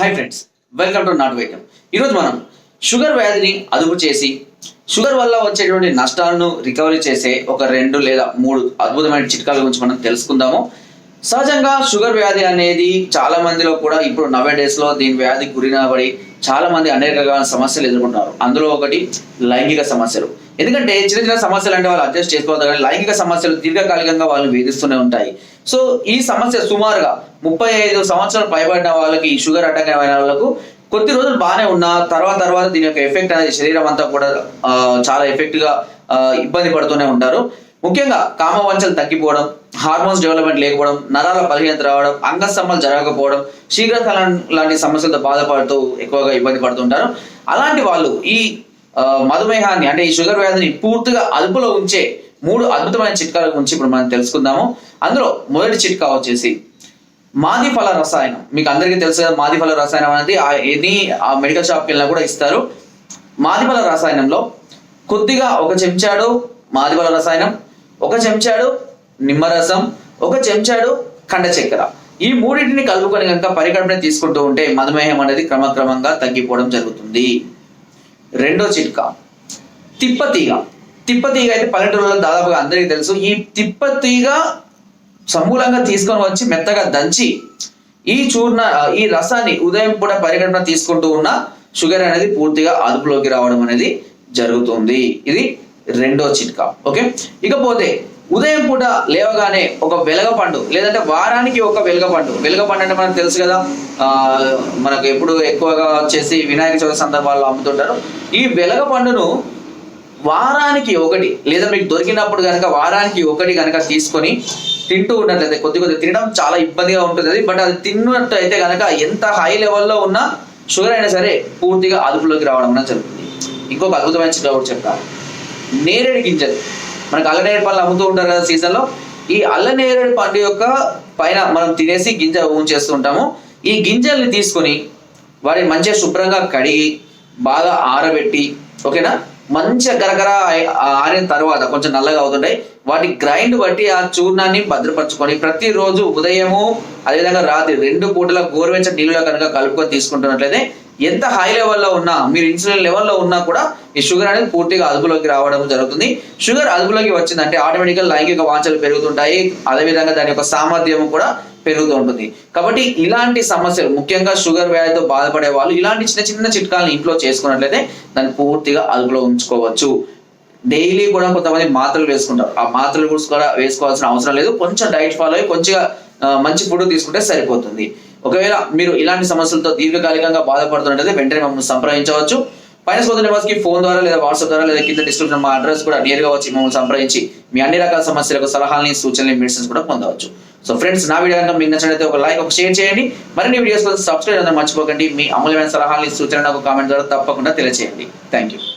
High friends welcome to నాట్ వైద్యం ఈరోజు మనం షుగర్ వ్యాధిని అదుపు చేసి షుగర్ వల్ల వచ్చేటువంటి నష్టాలను రికవరీ చేసే ఒక రెండు లేదా మూడు అద్భుతమైన చిట్కాల గురించి మనం తెలుసుకుందాము. సహజంగా షుగర్ వ్యాధి అనేది చాలా మందిలో కూడా ఇప్పుడు నవే డేస్లో దీని వ్యాధి గురినబడి చాలా మంది అనేక రకాల సమస్యలు ఎదుర్కొంటున్నారు. అందులో ఒకటి లైంగిక సమస్యలు. ఎందుకంటే చిన్న చిన్న సమస్యలు అంటే వాళ్ళు అడ్జస్ట్ చేసుకోవద్దు కానీ లైంగిక సమస్యలు దీర్ఘకాలికంగా వాళ్ళు వేధిస్తూనే ఉంటాయి. సో ఈ సమస్య సుమారుగా ముప్పై ఐదు సంవత్సరాలు పైబడిన వాళ్ళకి షుగర్ అటాక్ అయిన వాళ్ళకు కొద్ది రోజులు బాగానే ఉన్నా తర్వాత తర్వాత దీని యొక్క ఎఫెక్ట్ అనేది శరీరం అంతా కూడా చాలా ఎఫెక్ట్గా ఇబ్బంది పడుతూనే ఉంటారు. ముఖ్యంగా కామవంచలు తగ్గిపోవడం హార్మోన్స్ డెవలప్మెంట్ లేకపోవడం నరాల బలహీనత రావడం అంగస్తంభాలు జరగకపోవడం శీఘ్రకాలం లాంటి సమస్యలతో బాధపడుతూ ఎక్కువగా ఇబ్బంది పడుతుంటారు. అలాంటి వాళ్ళు ఈ మధుమేహాన్ని అంటే ఈ షుగర్ వ్యాధిని పూర్తిగా అదుపులో ఉంచే మూడు అద్భుతమైన చిట్కాల గురించి ఇప్పుడు మనం తెలుసుకుందాము. అందులో మొదటి చిట్కా వచ్చేసి మాది ఫల రసాయనం. మీకు అందరికీ తెలుసు కదా మాది ఫల రసాయనం అనేది ఆ ఎనీ ఆ మెడికల్ షాప్కి వెళ్ళినా కూడా ఇస్తారు. మాది ఫల రసాయనంలో కొద్దిగా ఒక చెంచాడు మాది ఫల రసాయనం ఒక చెంచాడు నిమ్మరసం ఒక చెంచాడు కండ చక్కెర. ఈ మూడింటిని కలుపుకొని కనుక పరికల్పన తీసుకుంటూ ఉంటే మధుమేహం అనేది క్రమక్రమంగా తగ్గిపోవడం జరుగుతుంది. రెండో చిట్కా తిప్పతీగ. తిప్పతీగ అయితే పల్లెటూరులో దాదాపుగా అందరికీ తెలుసు. ఈ తిప్పతీగ సమూలంగా తీసుకొని వచ్చి మెత్తగా దంచి ఈ చూర్ణ ఈ రసాన్ని ఉదయం పూట పరిగణన తీసుకుంటూ ఉన్న షుగర్ అనేది పూర్తిగా అదుపులోకి రావడం అనేది జరుగుతుంది. ఇది రెండో చిట్కా ఓకే? ఇకపోతే ఉదయం పూట లేవగానే ఒక వెలగపండు లేదంటే వారానికి ఒక వెలగపండు. వెలగపండు అంటే మనకు తెలుసు కదా ఆ, మనకు ఎప్పుడు ఎక్కువగా వచ్చేసి వినాయక చవితి సందర్భాల్లో అమ్ముతుంటారు. ఈ వెలగపండును వారానికి ఒకటి లేదా మీకు దొరికినప్పుడు కనుక వారానికి ఒకటి కనుక తీసుకొని తింటూ ఉన్నట్లయితే కొద్ది కొద్ది తినడం చాలా ఇబ్బందిగా ఉంటుంది బట్ అది తిన్నట్టు అయితే కనుక ఎంత హై లెవెల్లో ఉన్న షుగర్ అయినా సరే పూర్తిగా అదుపులోకి రావడం అనేది జరుగుతుంది. ఇంకొక అద్భుతమైన చిట్కా కూడా చెప్తాను నేరేడు గింజలు. మనకు అల్లనేరేడు పళ్ళు అమ్ముతూ ఉంటారు కదా సీజన్లో. ఈ అల్లనేరేడు పండు యొక్క పైన మనం తినేసి గింజ ఉంచేస్తూ ఉంటాము. ఈ గింజల్ని తీసుకొని వాటిని మంచిగా శుభ్రంగా కడిగి బాగా ఆరబెట్టి ఓకేనా? మంచిగా గరగర ఆరిన తర్వాత కొంచెం నల్లగా అవుతుంటాయి. వాటి గ్రైండ్ బట్టి ఆ చూర్ణాన్ని భద్రపరచుకొని ప్రతిరోజు ఉదయము అదేవిధంగా రాత్రి రెండు పూటల గోరువెచ్చ నీళ్ళలో కనుక కలుపుకొని తీసుకుంటున్నట్లయితే ఎంత హై లెవెల్లో ఉన్నా మీరు ఇన్సులిన్ లెవెల్లో ఉన్నా కూడా ఈ షుగర్ అనేది పూర్తిగా అదుపులోకి రావడం జరుగుతుంది. షుగర్ అదుపులోకి వచ్చిందంటే ఆటోమేటిక్గా లైంగిక వాంఛలు పెరుగుతుంటాయి. అదేవిధంగా దాని యొక్క సామర్థ్యం కూడా పెరుగుతూ ఉంటుంది కాబట్టి ఇలాంటి సమస్యలు ముఖ్యంగా షుగర్ వ్యాధితో బాధపడే వాళ్ళు ఇలాంటి చిన్న చిన్న చిట్కాలను ఇంట్లో చేసుకున్నట్లయితే దాన్ని పూర్తిగా అదుపులో ఉంచుకోవచ్చు. డైలీ కూడా కొంతమంది మాత్రలు వేసుకుంటారు. ఆ మాత్రలు కూడా వేసుకోవాల్సిన అవసరం లేదు. కొంచెం డైట్ ఫాలో అయ్యి కొంచెం మంచి ఫుడ్ తీసుకుంటే సరిపోతుంది. ఒకవేళ మీరు ఇలాంటి సమస్యలతో దీర్ఘకాలికంగా బాధపడుతున్నట్లయితే వెంటనే మమ్మల్ని సంప్రదించవచ్చు. పైన పొందిన వారికి ఫోన్ ద్వారా లేదా వాట్సాప్ ద్వారా లేదా కింద డిస్క్రిప్షన్ మా అడ్రస్ కూడా నేరుగా వచ్చి మమ్మల్ని సంప్రదించి మీ అన్ని రకాల సమస్యలకు సలహాలని సూచనలు మెడిసిన్స్ కూడా పొందవచ్చు. సో ఫ్రెండ్స్ నా వీడియో కనుక మీకు నచ్చినట్లయితే ఒక లైక్ ఒక షేర్ చేయండి. మరిన్ని వీడియోస్ కోసం సబ్స్క్రైబ్ అందరూ మర్చిపోకండి. మీ అమూల్యమైన సలహాలని సూచనలు నాకు కామెంట్ ద్వారా తప్పకుండా తెలియజేయండి థ్యాంక్ యూ